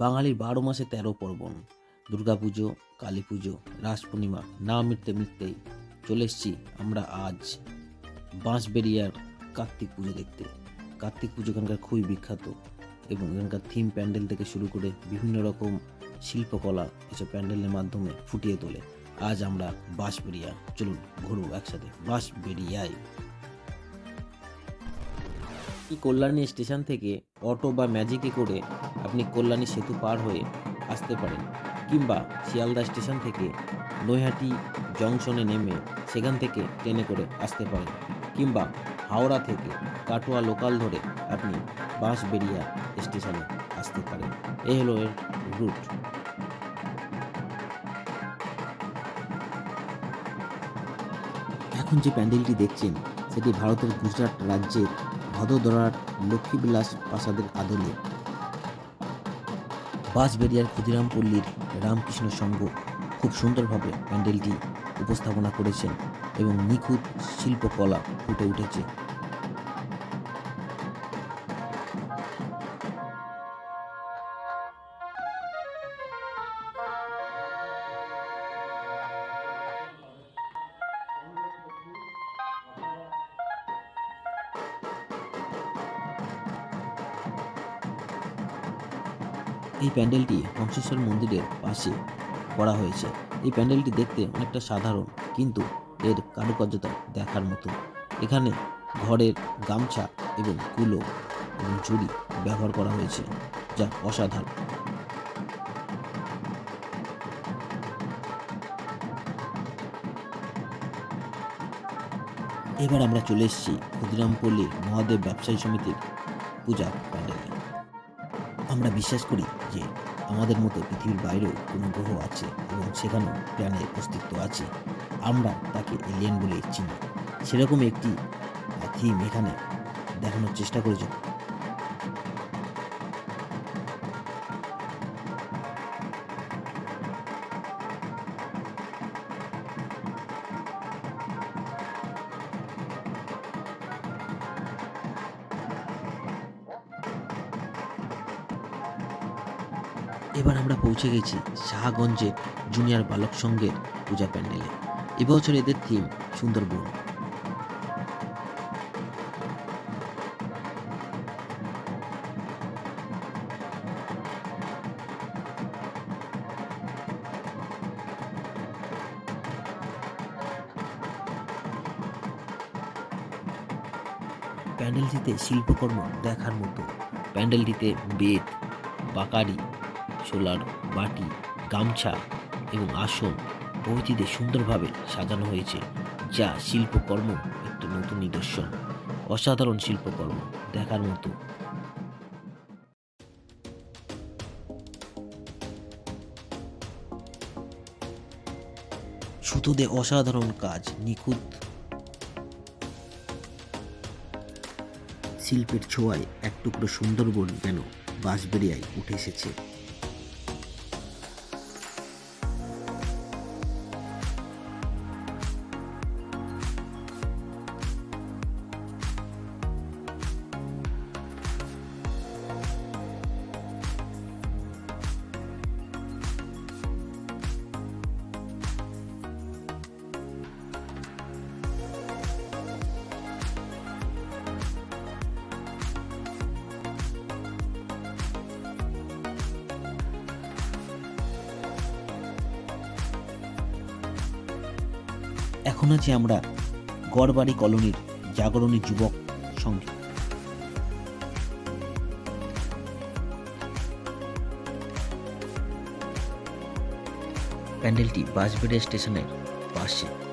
বাঙালির বারো মাসে তেরো পার্বণ, দুর্গাপুজো কালী পুজো রাস পূর্ণিমা না মিটতে মিটতেই চলে এসেছি আমরা আজ বাঁশবেরিয়ার কার্তিক পুজো দেখতে। কার্তিক পুজো এখানকার খুবই বিখ্যাত এবং এখানকার থিম প্যান্ডেল থেকে শুরু করে বিভিন্ন রকম শিল্পকলা এসব প্যান্ডেলের মাধ্যমে ফুটিয়ে তোলে। আজ আমরা বাঁশবেরিয়া চলুন ঘুরবো একসাথে। বাঁশবেরিয়ায় কল্যাণী স্টেশন থেকে অটো বা ম্যাজিকে করে আপনি কল্যাণী সেতু পার হয়ে আসতে পারেন? কিংবা শিয়ালদা স্টেশন থেকে নৈহাটি জংশনে নেমে সেখান থেকে ট্রেনে করে আসতে পারেন? কিংবা হাওড়া থেকে কাটোয়া লোকাল ধরে আপনি বাঁশবেরিয়া স্টেশনে আসতে পারেন। এই হলো এর রুট। এখন যে প্যান্ডেলটি দেখছেন, সেটি ভারতের গুজরাট রাজ্যের ভদোদরার লক্ষ্মীবিলাস প্রাসাদের আদলে বাঁশবেরিয়ার ক্ষুদিরাম পল্লীর রামকৃষ্ণ সংঘ খুব সুন্দরভাবে প্যান্ডেলটি উপস্থাপনা করেছেন এবং নিখুঁত শিল্পকলা ফুটে উঠেছে। প্যান্ডেলটি হংসেশ্বর মন্দিরের পাশে করা হয়েছে। এই প্যান্ডেলটি দেখতে অনেকটা সাধারণ, কিন্তু এর কারুকার্যতা দেখার মতো। এখানে ঘরের গামছা এবং কুলো এবং ঝুড়ি ব্যবহার করা হয়েছে, যা অসাধারণ। এবার আমরা চলে এসেছি ক্ষুদিরামপল্লী মহাদেব ব্যবসায়ী সমিতির পূজা প্যান্ডেলে। আমরা বিশ্বাস করি যে আমাদের মতো পৃথিবীর বাইরেও কোনো গ্রহ আছে এবং সেখানেও প্রাণের অস্তিত্ব আছে। আমরা তাকে এলিয়েন বলে চিনি। সেরকম একটি থিম এখানে দেখানোর চেষ্টা করেছে। এবার আমরা পৌঁছে গেছি শাহগঞ্জে জুনিয়র বালক সংঘের পূজা প্যান্ডেলে। এবছর এদের থিম সুন্দরবন। প্যান্ডেলটিতে শিল্পকর্ম দেখার মতো। প্যান্ডেলটিতে বেদ বাকারি সোলার বাটি, গামছা এবং আসন প্রভৃতিতে সুন্দরভাবে সাজানো হয়েছে, যা শিল্পকর্ম একটি নতুন নিদর্শন, অসাধারণ শিল্পকর্ম দেখার মতো। সুতোতে অসাধারণ কাজ, নিখুঁত শিল্পের ছোঁয়ায় এক টুকরো সুন্দরবন যেন বাঁশবেরিয়ায় উঠে এসেছে। এখন আছি আমরা গড়বাড়ি কলোনির জাগরণী যুবক সঙ্গে। প্যান্ডেলটি বাসবেড়িয়া স্টেশনের পাশে।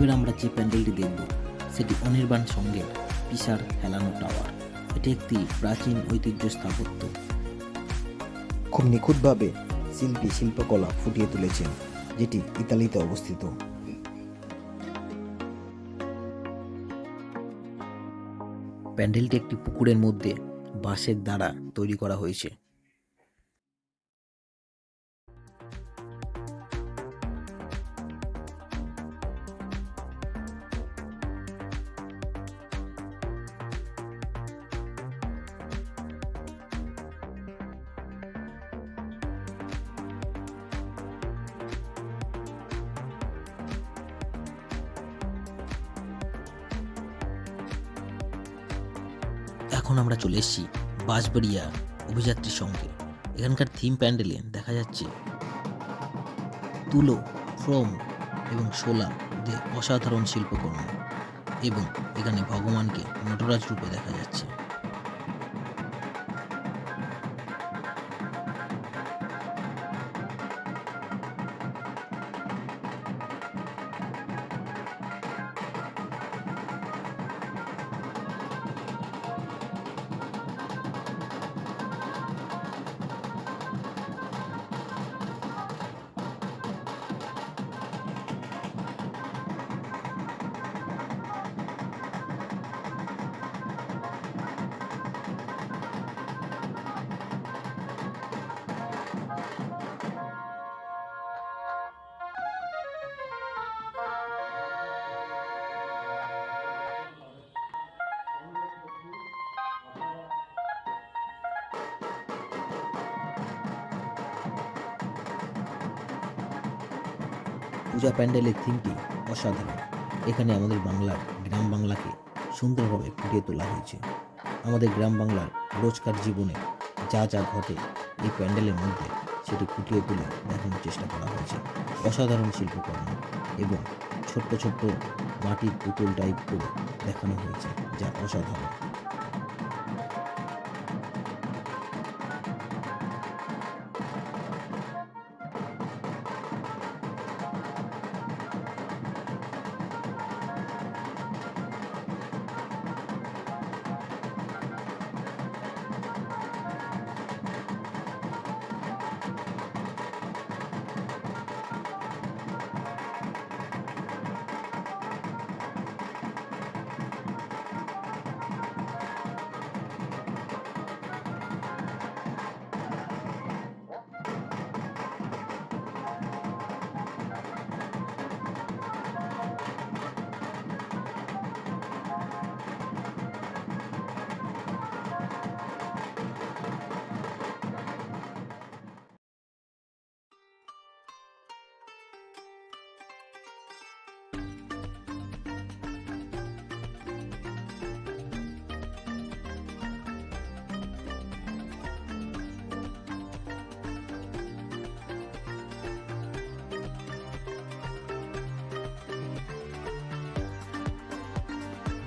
এবার আমরা যে প্যান্ডেলটি দেখব সেটি অনির্বাণ সঙ্গে পিসার হেলানো টাওয়ার। এটি একটি প্রাচীন ঐতিহ্য স্থাপত্য। খুব নিখুঁতভাবে শিল্পী শিল্পকলা ফুটিয়ে তুলেছেন যেটি ইতালিতে অবস্থিত। প্যান্ডেলটি একটি পুকুরের মধ্যে বাঁশের দ্বারা তৈরি করা হয়েছে। এখন আমরা চলে এসেছি বাঁশবাড়িয়া অভিযাত্রীর সঙ্গে। এখানকার থিম প্যান্ডেলে দেখা যাচ্ছে তুলো ফ্রম এবং শোলা দিয়ে অসাধারণ শিল্পকর্ম এবং এখানে ভগবানকে নটরাজ রূপে দেখা যাচ্ছে। পূজা প্যান্ডেলের থিমটি অসাধারণ। এখানে আমাদের বাংলার গ্রাম বাংলাকে সুন্দরভাবে ফুটিয়ে তোলা হয়েছে। আমাদের গ্রাম বাংলার রোজকার জীবনে যা যা ঘটে এই প্যান্ডেলের মধ্যে সেটি ফুটিয়ে তুলে দেখানোর চেষ্টা করা হয়েছে। অসাধারণ শিল্পকর্ম এবং ছোট্ট ছোট্ট মাটির পুতুল টাইপ করে দেখানো হয়েছে যা অসাধারণ।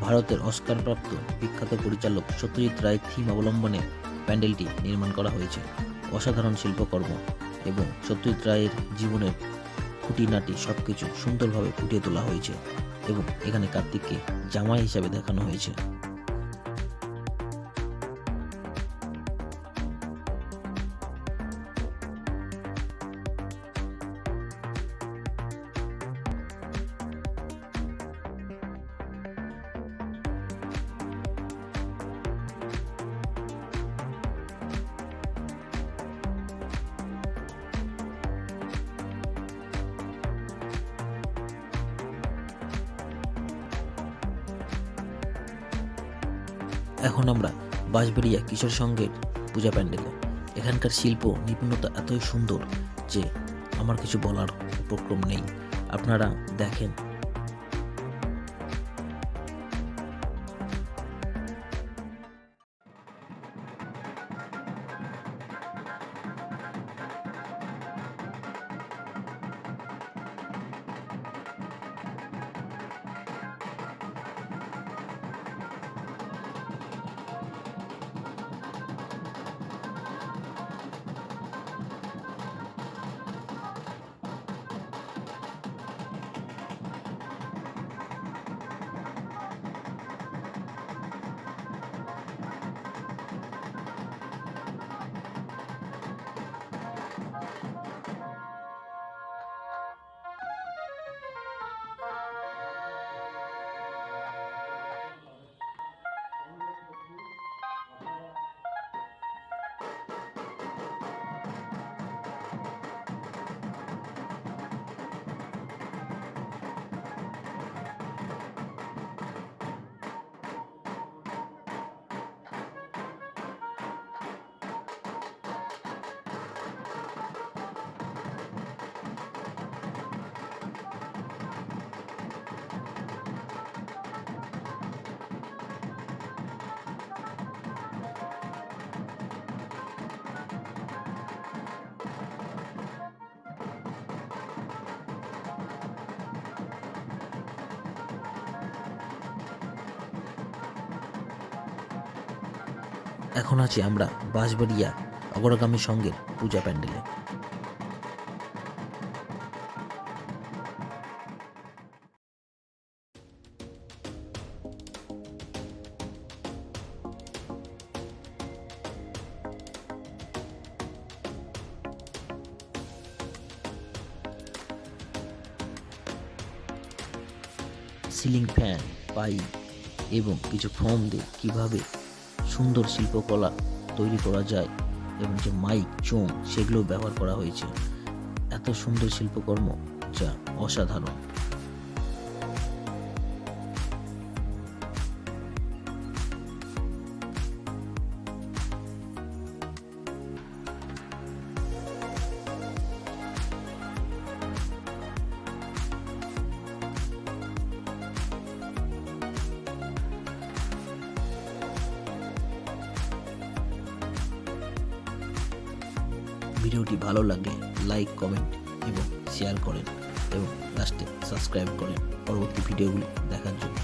ভারতের অস্কারপ্রাপ্ত বিখ্যাত পরিচালক সত্যজিৎ রায় থিম অবলম্বনে প্যান্ডেলটি নির্মাণ করা হয়েছে। অসাধারণ শিল্পকর্ম এবং সত্যজিৎ রায়ের জীবনের খুঁটিনাটি সব কিছু সুন্দরভাবে ফুটিয়ে তোলা হয়েছে এবং এখানে কার্তিককে জামাই হিসাবে দেখানো হয়েছে। এখন আমরা বাঁশবেড়িয়া কিশোর সঙ্গের পূজা প্যান্ডেলে এখানকার শিল্প নিপুণতা এতই সুন্দর যে আমার কিছু বলার উপক্রম নেই। আপনারা দেখেন এখন আছি আমরা বাঁশবাড়িয়া অগ্রগামী সঙ্গের পূজা প্যান্ডেলে। সিলিং ফ্যান, পাইপ এবং কিছু ফোম দিয়ে কীভাবে সুন্দর শিল্পকলা তৈরি করা যায় এবং যে মাইক চোঙ সেগুলো ব্যবহার করা হয়েছে। এত সুন্দর শিল্পকর্ম যা অসাধারণ। ভিডিওটি ভালো লাগলে লাইক, কমেন্ট এবং শেয়ার করেন এবং লাস্টে সাবস্ক্রাইব করেন পরবর্তী ভিডিওগুলি দেখার জন্য।